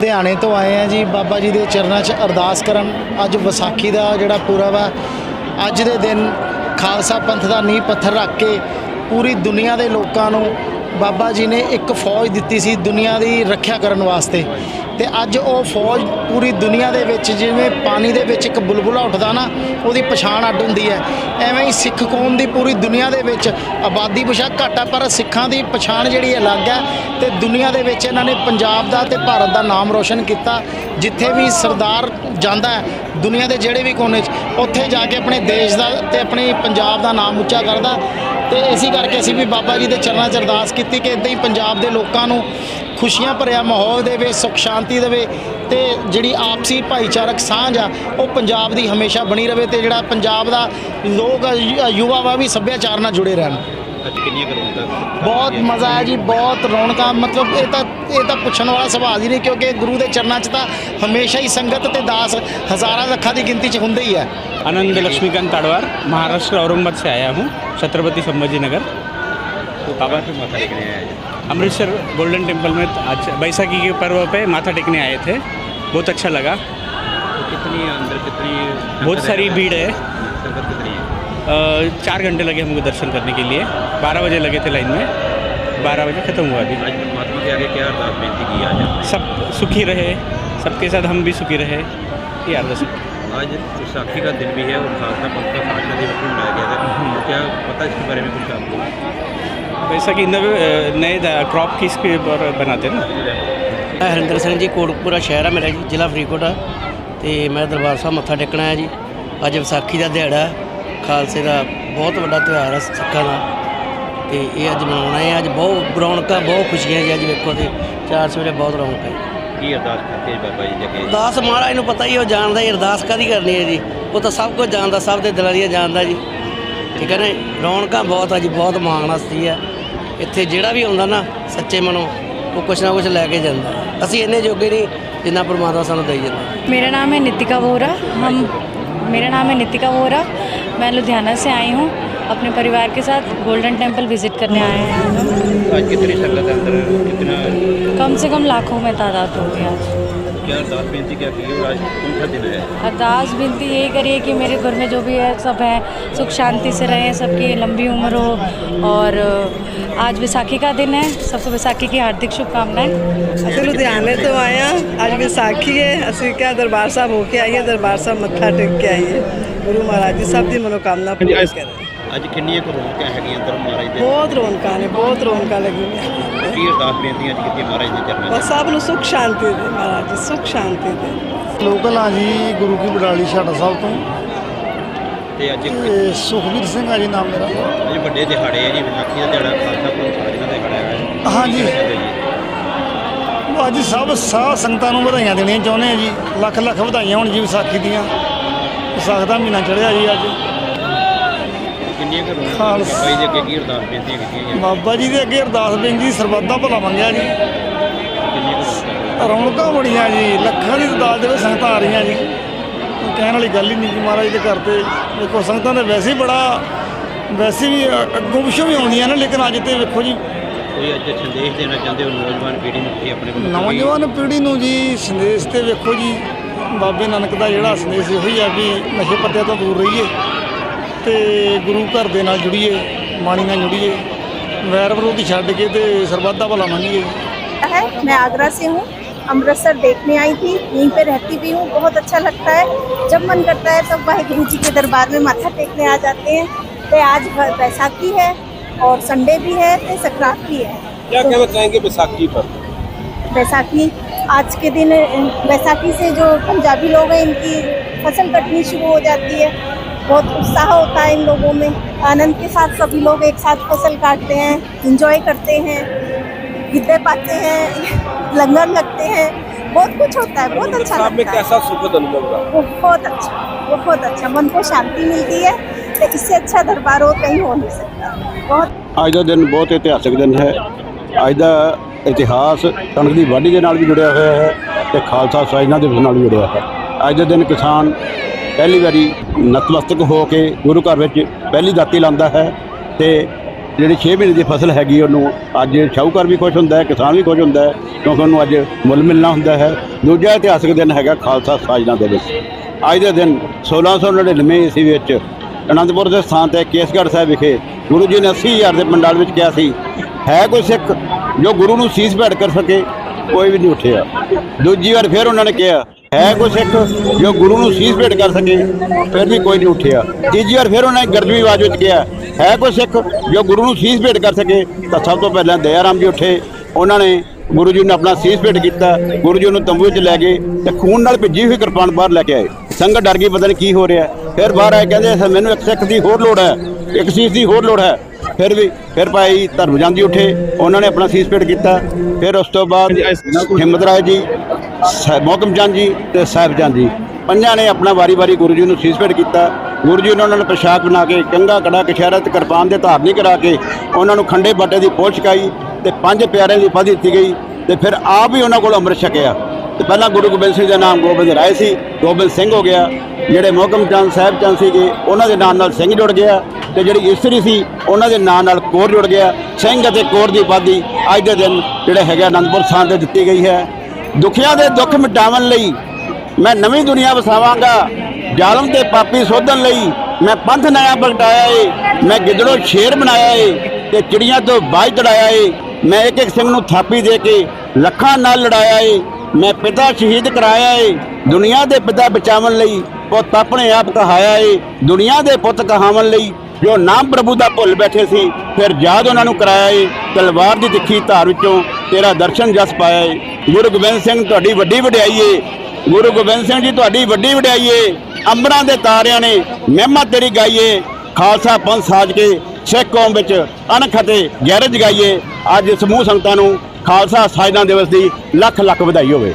ਲੁਧਿਆਣੇ ਤੋਂ ਆਏ ਆ ਜੀ। ਬਾਬਾ ਜੀ ਦੇ ਚਰਨਾਂ 'ਚ ਅਰਦਾਸ ਕਰਨ। ਅੱਜ ਵਿਸਾਖੀ ਦਾ ਜਿਹੜਾ ਪੁਰਬ ਆ, ਅੱਜ ਦੇ ਦਿਨ ਖਾਲਸਾ ਪੰਥ ਦਾ ਨੀਂਹ ਪੱਥਰ ਰੱਖ ਕੇ ਪੂਰੀ ਦੁਨੀਆ ਦੇ ਲੋਕਾਂ ਨੂੰ ਬਾਬਾ ਜੀ ਨੇ ਇੱਕ ਫੌਜ ਦਿੱਤੀ ਸੀ ਦੁਨੀਆ ਦੀ ਰੱਖਿਆ ਕਰਨ ਵਾਸਤੇ। ਤੇ ਅੱਜ ਉਹ ਫੌਜ ਪੂਰੀ ਦੁਨੀਆ ਦੇ ਵਿੱਚ ਜਿਵੇਂ ਪਾਣੀ ਦੇ ਵਿੱਚ ਇੱਕ ਬੁਲਬੁਲਾ ਉੱਠਦਾ ਨਾ, ਉਹਦੀ ਪਛਾਣ ਅੱਡ ਹੁੰਦੀ ਹੈ। ਐਵੇਂ ਹੀ ਸਿੱਖ ਕੌਮ ਦੀ ਪੂਰੀ ਦੁਨੀਆ ਦੇ ਵਿੱਚ ਆਬਾਦੀ ਬੇਸ਼ੱਕ ਘੱਟ ਆ, ਪਰ ਸਿੱਖਾਂ ਦੀ ਪਛਾਣ ਜਿਹੜੀ ਅਲੱਗ ਹੈ ਤੇ ਦੁਨੀਆ ਦੇ ਵਿੱਚ ਇਹਨਾਂ ਨੇ ਪੰਜਾਬ ਦਾ ਤੇ ਭਾਰਤ ਦਾ ਨਾਮ ਰੋਸ਼ਨ ਕੀਤਾ। ਜਿੱਥੇ ਵੀ ਸਰਦਾਰ ਜਾਂਦਾ ਹੈ, ਦੁਨੀਆ ਦੇ ਜਿਹੜੇ ਵੀ ਕੋਨੇ 'ਚ, ਉੱਥੇ ਜਾ ਕੇ ਆਪਣੇ ਦੇਸ਼ ਦਾ ਤੇ ਆਪਣੇ ਪੰਜਾਬ ਦਾ ਨਾਮ ਉੱਚਾ ਕਰਦਾ। ਤੇ ਇਸੇ ਕਰਕੇ ਅਸੀਂ ਵੀ ਬਾਬਾ ਜੀ ਦੇ ਚਰਨਾਂ 'ਚ ਅਰਦਾਸ ਕੀਤੀ ਕਿ ਇਦਾਂ ਹੀ ਪੰਜਾਬ ਦੇ ਲੋਕਾਂ ਨੂੰ ਖੁਸ਼ੀਆਂ ਭਰਿਆ ਮਾਹੌਲ ਦੇਵੇ ਸੁਖ ਸ਼ਾਂਤੀ ਦੇਵੇ ਤੇ ਜਿਹੜੀ ਆਪਸੀ ਭਾਈਚਾਰਕ ਸਾਂਝ ਆ ਉਹ ਪੰਜਾਬ ਦੀ ਹਮੇਸ਼ਾ ਬਣੀ ਰਵੇ ਤੇ ਜਿਹੜਾ ਪੰਜਾਬ ਦਾ ਲੋਕ ਆ, ਯੁ- ਯੁਵਾ ਵਾ ਵੀ ਸੱਭਿਆਚਾਰ ਨਾਲ ਜੁੜੇ ਰਹਿਣ ਅੱਜ ਕਿੰਨੀਆਂ ਕਰੋੜਾਂ ਤੱਕ ਬਹੁਤ ਮਜ਼ਾ ਆਇਆ ਜੀ ਬਹੁਤ ਰੌਣਕਾਂ ਮਤਲਬ ਇਹ ਤਾਂ ਇਹ ਤਾਂ ਪੁੱਛਣ ਵਾਲਾ ਸਵਾਲ ਹੀ ਨਹੀਂ ਕਿਉਂਕਿ ਗੁਰੂ ਦੇ ਚਰਨਾਂ 'ਚ ਤਾਂ ਹਮੇਸ਼ਾ ਹੀ ਸੰਗਤ ਤੇ ਦਾਸ ਹਜ਼ਾਰਾਂ ਲੱਖਾਂ ਦੀ ਗਿਣਤੀ 'ਚ ਹੁੰਦੇ ਹੀ ਆ आनंद लक्ष्मीकांत ताड़वार महाराष्ट्र औरंगाबाद से आया हूँ छत्रपति संभाजी नगर तो बाबा से माथा टेकने आए आज अमृतसर गोल्डन टेंपल में आज बैसाखी के पर्व पे माथा टेकने आए थे। बहुत अच्छा लगा। तो कितनी अंदर कितनी बहुत सारी भीड़ है। संगत कितनी है? चार घंटे लगे हमको दर्शन करने के लिए। बारह बजे लगे थे लाइन में। बारह बजे ख़त्म हुआ अभी। परमात्मा के आगे क्या अरदास बेनती की आज? सब सुखी रहे। सबके साथ हम भी सुखी रहे। ये अरदास आज विसाखी का दिन भी है और खालसा पंथ का भी मनाया गया था क्या पता इसके बारे में कुछ आपको? बैसाखी नए नए क्रॉप की इसके पर बनाते हैं ना ਮੈਂ ਹਰਿੰਦਰ ਸਿੰਘ ਜੀ ਕੋਟਕਪੂਰਾ ਸ਼ਹਿਰ ਆ ਮੇਰਾ ਜੀ ਜ਼ਿਲ੍ਹਾ ਫਰੀਦਕੋਟ ਆ ਤੇ ਮੈਂ ਦਰਬਾਰ ਸਾਹਿਬ ਮੱਥਾ ਟੇਕਣਾ ਹੈ ਜੀ ਅੱਜ ਵਿਸਾਖੀ ਦਾ ਦਿਹਾੜਾ ਹੈ। ਖਾਲਸੇ ਦਾ ਬਹੁਤ ਵੱਡਾ ਤਿਉਹਾਰ ਹੈ ਸਿੱਖਾਂ ਦਾ ਤੇ ਇਹ ਅੱਜ ਮਨਾਉਣਾ ਹੈ ਅੱਜ ਬਹੁਤ ਰੌਣਕਾਂ ਬਹੁਤ ਖੁਸ਼ੀਆਂ ਜੀ ਅੱਜ ਵੇਖੋ ਤੇ ਚਾਰ ਸਵੇਰੇ ਬਹੁਤ ਰੌਣਕ ਹੈ ਕੀ ਅਰਦਾਸ ਕੀਤੀ ਹੈ ਬਾਬਾ ਜੀ ਜਗੇ ਅਰਦਾਸ ਮਹਾਰਾਜ ਨੂੰ ਪਤਾ ਹੀ ਉਹ ਜਾਣਦਾ ਹੀ ਅਰਦਾਸ ਕਾਦੀ ਕਰਨੀ ਹੈ ਜੀ ਉਹ ਤਾਂ ਸਭ ਕੁਝ ਜਾਣਦਾ ਸਭ ਦੇ ਦਿਲਾਂ ਦੀਆਂ ਜਾਣਦਾ ਜੀ ਠੀਕ ਹੈ ਨਾ ਰੌਣਕਾਂ ਬਹੁਤ ਆ ਜੀ ਬਹੁਤ ਮਾਣ ਹਸਤੀ ਆ ਇੱਥੇ ਜਿਹੜਾ ਵੀ ਆਉਂਦਾ ਨਾ ਸੱਚੇ ਮਨੋਂ ਉਹ ਕੁਛ ਨਾ ਕੁਛ ਲੈ ਕੇ ਜਾਂਦਾ ਅਸੀਂ ਇੰਨੇ ਜੋਗੇ ਨਹੀਂ ਜਿੰਨਾ ਪਰਮਾਤਮਾ ਸਾਨੂੰ ਦੇਈ ਜਾਂਦਾ मेरा नाम है नितिका वोरा हम मेरा नाम है नितिका वोरा मैं लुधियाना से आई हूँ अपने परिवार के साथ गोल्डन टेम्पल विज़िट करने आए हैं आज हम आज कितनी संगत है अंदर कितना कम से कम लाखों में तादाद होगी आज क्या अरदास बेनती क्या की है और आज कौन सा दिन है अरदास विनती यही करिए कि मेरे घर में जो भी है सब है सुख शांति से रहें सबकी लंबी उम्र हो और आज विसाखी का दिन है सबको विसाखी की हार्दिक शुभकामनाएं ਅਸੀਂ ਲੁਧਿਆਣੇ ਤੋਂ ਆਏ ਹਾਂ ਅੱਜ ਵਿਸਾਖੀ ਹੈ ਅਸੀਂ ਕਿਹਾ ਦਰਬਾਰ ਸਾਹਿਬ ਹੋ ਕੇ ਆਈਏ ਦਰਬਾਰ ਸਾਹਿਬ ਮੱਥਾ ਟੇਕ ਕੇ ਆਈਏ ਗੁਰੂ ਮਹਾਰਾਜ ਜੀ ਸਭ ਦੀ ਮਨੋਕਾਮਨਾ ਪੂਰੀ ਕਰੇ ਅੱਜ ਕਿੰਨੀਆਂ ਕਰੋੜਾਂ ਹੈਗੀਆਂ ਅੰਦਰ ਮਹਾਰਾਜ ਦੇ ਬਹੁਤ ਰੌਣਕਾਂ ਨੇ ਬਹੁਤ ਰੌਣਕਾਂ ਲੱਗੀਆਂ ਕੀ ਅਰਦਾਸ ਬੇਨਤੀ ਅੱਜ ਕੀਤੀ ਮਹਾਰਾਜ ਦੇ ਚਰਨਾਂ 'ਚ ਬਸ ਸਭ ਨੂੰ ਸੁਖ ਸ਼ਾਂਤੀ ਦੇ ਮਹਾਰਾਜ ਜੀ ਸੁਖ ਸ਼ਾਂਤੀ ਦੇ। ਲੋਕਲ ਆ ਜੀ ਗੁਰੂ ਕੀ ਬਡਾਲੀ ਛਾਟਾ ਸਾਹਿਬ ਤੋਂ। ਤੇ ਅੱਜ ਤੇ ਸੁਖਵੀਰ ਸਿੰਘ ਆ ਜੀ ਨਾਮ ਮੇਰਾ। ਅੱਜ ਵੱਡੇ ਦਿਹਾੜੇ ਹੈ ਜੀ ਵਿਸਾਖੀ ਦਾ ਦਿਹਾੜਾ ਖਾਲਸਾ ਪੰਥ ਸਾਜਣਾ ਦਾ ਦਿਹਾੜਾ ਹੈ। ਹਾਂਜੀ। ਅੱਜ ਸਭ ਸਾਹ ਸੰਗਤਾਂ ਨੂੰ ਵਧਾਈਆਂ ਦੇਣੀਆਂ ਚਾਹੁੰਦੇ ਆ ਜੀ। ਲੱਖ ਲੱਖ ਵਧਾਈਆਂ ਹੋਣ ਜੀ ਵਿਸਾਖੀ ਦੀਆਂ। ਵਿਸਾਖ ਦਾ ਮਹੀਨਾ ਚੜ੍ਹਿਆ ਜੀ ਅੱਜ। ਕਿੰਨੀਆਂ ਖਾਲਸਾ। ਬਾਬਾ ਜੀ ਦੇ ਅੱਗੇ ਕੀ ਅਰਦਾਸ ਬੇਨਤੀਆਂ ਕੀਤੀਆਂ ਗਈਆਂ ਬਾਬਾ ਜੀ ਦੇ ਅੱਗੇ ਅਰਦਾਸ ਬੇਨਤੀ ਸਰਬੱਤ ਦਾ ਭਲਾ ਮੰਗਿਆ ਜੀ। ਕਿੰਨੀਆਂ ਰੌਣਕਾਂ ਬੜੀਆਂ ਜੀ ਲੱਖਾਂ ਦੀ ਤਾਦਾਦ ਦੇ ਵਿੱਚ ਸੰਗਤਾਂ ਆ ਰਹੀਆਂ ਜੀ। ਕੋਈ ਕਹਿਣ ਵਾਲੀ ਗੱਲ ਹੀ ਨਹੀਂ ਜੀ ਮਹਾਰਾਜ ਦੇ ਘਰ ਤੇ। ਦੇਖੋ ਸੰਗਤਾਂ ਦੇ ਵੈਸੇ ਹੀ ਬੜਾ ਵੈਸੇ ਵੀ ਅ- ਅੱਗੋਂ ਪਿੱਛੋਂ ਵੀ ਆਉਂਦੀਆਂ ਨੇ ਲੇਕਿਨ ਅੱਜ ਤੇ ਵੇਖੋ ਜੀ। ਕੋਈ ਅੱਜ ਸੰਦੇਸ਼ ਦੇਣਾ ਚਾਹੁੰਦੇ ਹੋ ਨੌਜਵਾਨ ਪੀੜ੍ਹੀ ਨੂੰ ਤੁਸੀਂ ਆਪਣੇ ਵੱਲੋਂ ਨੌਜਵਾਨ ਪੀੜ੍ਹੀ ਨੂੰ ਜੀ ਸੰਦੇਸ਼ ਤੇ ਵੇਖੋ ਜੀ ਬਾਬੇ ਨਾਨਕ ਦਾ ਜਿਹੜਾ ਸੰਦੇਸ਼ ਇਹੋ ਹੀ ਆ ਵੀ ਨਸ਼ੇ ਪੱਤਿਆਂ ਤੋਂ ਦੂਰ ਰਹੀਏ। ਤੇ ਗੁਰੂ ਘਰ ਦੇ ਨਾਲ ਜੁੜੀਏ ਬਾਣੀ ਨਾਲ ਜੁੜੀਏ ਵੈਰ ਵਿਰੋਧੀ ਛੱਡ ਕੇ ਤੇ ਸਰਬੱਤ ਦਾ ਭਲਾ ਮੰਗੀਏ है मैं आगरा से हूँ अमृतसर देखने आई थी यहीं पे रहती भी हूँ बहुत अच्छा लगता है जब मन करता है तब वाहिगुरु जी के दरबार में माथा टेकने आ जाते हैं तो आज बैसाखी है और संडे भी है तो संक्रांत भी है क्या कहना चाहेंगे बैसाखी पर बैसाखी आज के दिन बैसाखी से जो पंजाबी लोग हैं इनकी फसल कटनी शुरू हो जाती है बहुत उत्साह होता है इन लोगों में आनंद के साथ सभी लोग एक साथ फसल काटते हैं इंजॉय करते हैं गिद्दे पाते हैं लंगर लगते हैं बहुत कुछ होता है बहुत अच्छा लगता है कैसा सुखद अनुभव रहा बहुत अच्छा बहुत अच्छा मन को शांति मिलती है तो इससे अच्छा दरबार और कहीं हो नहीं सकता बहुत ਅੱਜ ਦਾ ਦਿਨ ਬਹੁਤ ਇਤਿਹਾਸਕ ਦਿਨ ਹੈ ਅੱਜ ਦਾ ਇਤਿਹਾਸ ਕਣਕ ਦੀ ਵਾਢੀ ਦੇ ਨਾਲ ਵੀ ਜੁੜਿਆ ਹੋਇਆ ਹੈ ਤੇ ਖਾਲਸਾ ਸਾਜਨਾ ਦਿਵਸ ਨਾਲ ਵੀ ਜੁੜਿਆ ਹੈ ਅੱਜ ਦੇ ਦਿਨ ਕਿਸਾਨ ਪਹਿਲੀ ਵਾਰੀ ਨਤਮਸਤਕ ਹੋ ਕੇ ਗੁਰੂ ਘਰ ਵਿੱਚ ਪਹਿਲੀ ਦਾਤੀ ਲਾਉਂਦਾ ਹੈ ਤੇ ਜਿਹੜੀ 6 ਮਹੀਨੇ ਦੀ ਫਸਲ ਹੈਗੀ ਉਹਨੂੰ ਅੱਜ ਸ਼ਾਹੂਕਾਰ ਵੀ ਖੁਸ਼ ਹੁੰਦਾ ਹੈ, ਕਿਸਾਨ ਵੀ ਖੁਸ਼ ਹੁੰਦਾ ਹੈ, ਕਿਉਂਕਿ ਉਹਨੂੰ ਅੱਜ ਮੁੱਲ ਮਿਲਣਾ ਹੁੰਦਾ ਹੈ। ਦੂਜਾ ਇਤਿਹਾਸਕ ਦਿਨ ਹੈਗਾ ਖਾਲਸਾ ਸਾਜਨਾ ਦਿਵਸ ਅੱਜ ਦੇ ਦਿਨ 1699 ਈਸਵੀ ਵਿੱਚ ਅਨੰਦਪੁਰ ਦੇ ਸਥਾਨ ਤੇ ਕੇਸਗੜ੍ਹ ਸਾਹਿਬ ਵਿਖੇ ਗੁਰੂ ਜੀ ਨੇ 80000 ਦੇ ਪੰਡਾਲ ਵਿੱਚ ਕਿਹਾ ਸੀ, ਹੈ ਕੋਈ ਸਿੱਖ ਜੋ ਗੁਰੂ ਨੂੰ ਸੀਸ ਭੇਟ ਕਰ ਸਕੇ? ਕੋਈ ਵੀ ਨਹੀਂ ਉੱਠਿਆ। ਦੂਜੀ ਵਾਰ ਫਿਰ ਉਹਨਾਂ ਨੇ ਕਿਹਾ ਹੈ ਕੋਈ ਸਿੱਖ ਜੋ ਗੁਰੂ ਨੂੰ ਸੀਸ ਭੇਟ ਕਰ ਸਕੇ ਫਿਰ ਵੀ ਕੋਈ ਨਹੀਂ ਉੱਠਿਆ। ਤੀਜੀ ਵਾਰ ਫਿਰ ਉਹਨਾਂ ਨੇ ਗਰਜਵੀ ਆਵਾਜ਼ ਵਿੱਚ ਕਿਹਾ ਹੈ ਕੋਈ ਸਿੱਖ ਜੋ ਗੁਰੂ ਨੂੰ ਸੀਸ ਭੇਟ ਕਰ ਸਕੇ ਤਾਂ ਸਭ ਤੋਂ ਪਹਿਲਾਂ ਦਇਆਰਾਮ ਜੀ ਉੱਠੇ। ਉਹਨਾਂ ਨੇ ਗੁਰੂ ਜੀ ਨੂੰ ਆਪਣਾ ਸੀਸ ਭੇਟ ਕੀਤਾ ਗੁਰੂ ਜੀ ਨੂੰ ਤੰਬੂ ਵਿੱਚ ਲੈ ਗਏ ਤੇ ਖੂਨ ਨਾਲ ਭਿੱਜੀ ਹੋਈ ਕਿਰਪਾਨ ਬਾਹਰ ਲੈ ਕੇ ਆਏ। ਸੰਗਤ ਡਰ ਗਈ ਪਤਾ ਨਹੀਂ ਕੀ ਹੋ ਰਿਹਾ। ਫਿਰ ਬਾਹਰ ਆਏ ਕਹਿੰਦੇ "ਸਰ, ਮੈਨੂੰ ਇੱਕ ਸਿੱਖ ਦੀ ਹੋਰ ਲੋੜ ਹੈ ਇੱਕ ਸੀਸ ਦੀ ਹੋਰ ਲੋੜ ਹੈ। ਫਿਰ ਵੀ ਫਿਰ ਭਾਈ ਧਰਮਜਨ ਜੀ ਉੱਠੇ ਉਹਨਾਂ ਨੇ ਆਪਣਾ ਸੀਸ ਭੇਟ ਕੀਤਾ। ਫਿਰ ਉਸ ਤੋਂ ਬਾਅਦ ਹਿੰਮਤ ਰਾਏ ਜੀ ਮੋਹਕਮ ਚੰਦ ਜੀ ਤੇ ਸਾਹਿਬ ਚੰਦ ਜੀ। ਪੰਜਾਂ ਨੇ ਆਪਣਾ ਵਾਰੀ-ਵਾਰੀ ਗੁਰੂ ਜੀ ਨੂੰ ਸੀਸਪੇਟ ਕੀਤਾ। ਗੁਰੂ ਜੀ ਨੇ ਉਹਨਾਂ ਨੂੰ ਪੋਸ਼ਾਕ ਬਣਾ ਕੇ ਕੰਗਾ ਕੜਾ ਕਸ਼ਹਿਰਾ ਤੇ ਕਿਰਪਾਨ ਦੇ ਧਾਰਨੀ ਕਰਾ ਕੇ ਉਹਨਾਂ ਨੂੰ ਖੰਡੇ ਬਾਟੇ ਦੀ ਪੋਲ ਛਕਾਈ ਤੇ ਪੰਜ ਪਿਆਰਿਆਂ ਦੀ ਉਪਾਧੀ ਦਿੱਤੀ ਗਈ ਤੇ ਫਿਰ ਆਪ ਹੀ ਉਹਨਾਂ ਕੋਲ ਅੰਮ੍ਰਿਤ ਛਕਿਆ। ਤੇ ਪਹਿਲਾਂ ਗੁਰੂ ਗੋਬਿੰਦ ਸਿੰਘ ਦਾ ਨਾਮ ਗੋਬਿੰਦ ਰਾਏ ਸੀ, ਗੋਬਿੰਦ ਸਿੰਘ ਹੋ ਗਿਆ। ਜਿਹੜੇ ਮੋਹਕਮ ਚੰਦ, ਸਾਹਿਬ ਚੰਦ ਸੀਗੇ, ਉਹਨਾਂ ਦੇ ਨਾਮ ਨਾਲ ਸਿੰਘ ਜੁੜ ਗਿਆ ਤੇ ਜਿਹੜੀ ਇਸਤਰੀ ਸੀ, ਉਹਨਾਂ ਦੇ ਨਾਂ ਨਾਲ ਕੋਰ ਜੁੜ ਗਿਆ। ਸਿੰਘ ਅਤੇ ਕੋਰ ਦੀ ਉਪਾਧੀ ਅੱਜ ਦੇ ਦਿਨ ਜਿਹੜੇ ਹੈਗੇ ਅਨੰਦਪੁਰ ਸਾਹਿਬ ਤੇ ਦਿੱਤੀ ਗਈ ਹੈ। ਦੁਖੀਆਂ ਦੇ ਦੁੱਖ ਮਿਟਾਉਣ ਲਈ ਮੈਂ ਨਵੀਂ ਦੁਨੀਆ ਵਸਾਵਾਂਗਾ। ਜ਼ਾਲਮ ਤੇ ਪਾਪੀ ਸੋਧਣ ਲਈ ਮੈਂ ਪੰਥ ਨਇਆ ਪ੍ਰਗਟਾਇਆ ਏ। ਮੈਂ ਗਿੱਦੜੋ ਸ਼ੇਰ ਬਣਾਇਆ ਏ ਤੇ ਚਿੜੀਆਂ ਤੋਂ ਬਾਜ਼ ਚੜਾਇਆ ਏ। ਮੈਂ ਇੱਕ ਇੱਕ ਸਿੰਘ ਨੂੰ ਥਾਪੀ ਦੇ ਕੇ ਲੱਖਾਂ ਨਾਲ ਲੜਾਇਆ ਏ। ਮੈਂ ਪਿਤਾ ਸ਼ਹੀਦ ਕਰਾਇਆ ਏ। ਦੁਨੀਆ ਦੇ ਪਿਤਾ ਬਚਾਉਣ ਲਈ ਪੁੱਤ ਆਪਣੇ ਆਪ ਕਹਾਇਆ ਏ। ਦੁਨੀਆ ਦੇ ਪੁੱਤ ਕਹਾਵਣ ਲਈ ਜੋ ਨਾਮ ਪ੍ਰਭੂ ਦਾ ਭੁੱਲ ਬੈਠੇ ਸੀ, ਫਿਰ ਯਾਦ ਉਹਨਾਂ ਨੂੰ ਕਰਾਇਆ ਏ। ਤਲਵਾਰ ਦੀ ਤਿੱਖੀ ਧਾਰ ਵਿੱਚੋਂ ਤੇਰਾ ਦਰਸ਼ਨ ਜਸ ਪਾਇਆ ਏ। ਗੁਰੂ ਗੋਬਿੰਦ ਸਿੰਘ ਤੁਹਾਡੀ ਵੱਡੀ ਵਡਿਆਈ ਏ। ਗੁਰੂ ਗੋਬਿੰਦ ਸਿੰਘ ਜੀ ਤੁਹਾਡੀ ਵੱਡੀ ਵਡਿਆਈ ਏ। ਅੰਬਰਾਂ ਦੇ ਤਾਰਿਆਂ ਨੇ ਮਹਿਮਾ ਤੇਰੀ ਗਾਈਏ ਖਾਲਸਾ ਪੰਥ ਸਾਜ ਕੇ ਸਿੱਖ ਕੌਮ ਵਿੱਚ ਅਣਖ ਅਤੇ ਗੈਰਜ ਗਾਈਏ ਅੱਜ ਸਮੂਹ ਸੰਗਤਾਂ ਨੂੰ ਖਾਲਸਾ ਸਾਜਨਾ ਦਿਵਸ ਦੀ ਲੱਖ ਲੱਖ ਵਧਾਈ ਹੋਵੇ।